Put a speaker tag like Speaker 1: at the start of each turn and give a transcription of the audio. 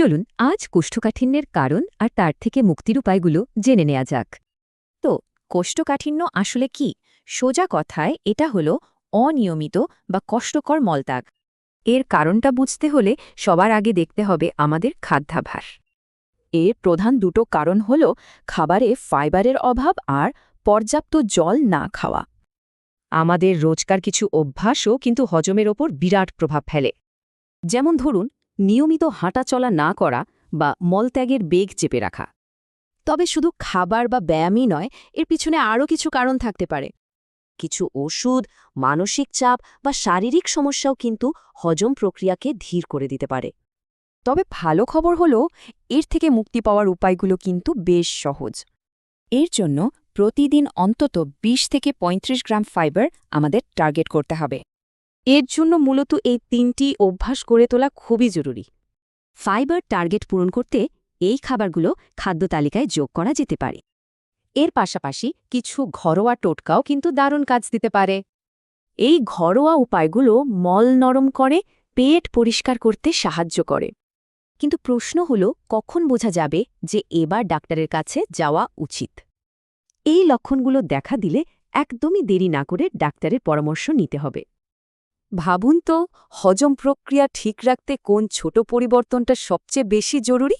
Speaker 1: চলুন, আজ কোষ্ঠকাঠিন্যের কারণ আর তার থেকে মুক্তির উপায়গুলো জেনে নেওয়া যাক। তো, কোষ্ঠকাঠিন্য আসলে কি? সোজা কথায় এটা হল অনিয়মিত বা কষ্টকর মলত্যাগ। এর কারণটা বুঝতে হলে সবার আগে দেখতে হবে আমাদের খাদ্যাভাস। এর প্রধান দুটো কারণ হল খাবারে ফাইবারের অভাব আর পর্যাপ্ত জল না খাওয়া। আমাদের রোজকার কিছু অভ্যাসও কিন্তু হজমের ওপর বিরাট প্রভাব ফেলে। যেমন ধরুন নিয়মিত হাঁটাচলা না করা বা মলত্যাগের বেগ চেপে রাখা। তবে শুধু খাবার বা ব্যায়ামই নয়, এর পিছনে আরও কিছু কারণ থাকতে পারে। কিছু ওষুধ, মানসিক চাপ বা শারীরিক সমস্যাও কিন্তু হজম প্রক্রিয়াকে ধীর করে দিতে পারে। তবে ভালো খবর হল, এর থেকে মুক্তি পাওয়ার উপায়গুলো কিন্তু বেশ সহজ। এর জন্য প্রতিদিন অন্তত ২০ থেকে ৩৫ গ্রাম ফাইবার আমাদের টার্গেট করতে হবে। এর জন্য মূলত এই তিনটি অভ্যাস গড়ে তোলা খুবই জরুরি। ফাইবার টার্গেট পূরণ করতে এই খাবারগুলো খাদ্য তালিকায় যোগ করা যেতে পারে। এর পাশাপাশি কিছু ঘরোয়া টোটকাও কিন্তু দারুণ কাজ দিতে পারে। এই ঘরোয়া উপায়গুলো মল নরম করে, পেট পরিষ্কার করতে সাহায্য করে। কিন্তু প্রশ্ন হল, কখন বোঝা যাবে যে এবার ডাক্তারের কাছে যাওয়া উচিত? এই লক্ষণগুলো দেখা দিলে একদমই দেরি না করে ডাক্তারের পরামর্শ নিতে হবে। ভাবুন তো হজম প্রক্রিয়া ঠিক রাখতে কোন ছোট পরিবর্তনটা সবচেয়ে বেশি জরুরি?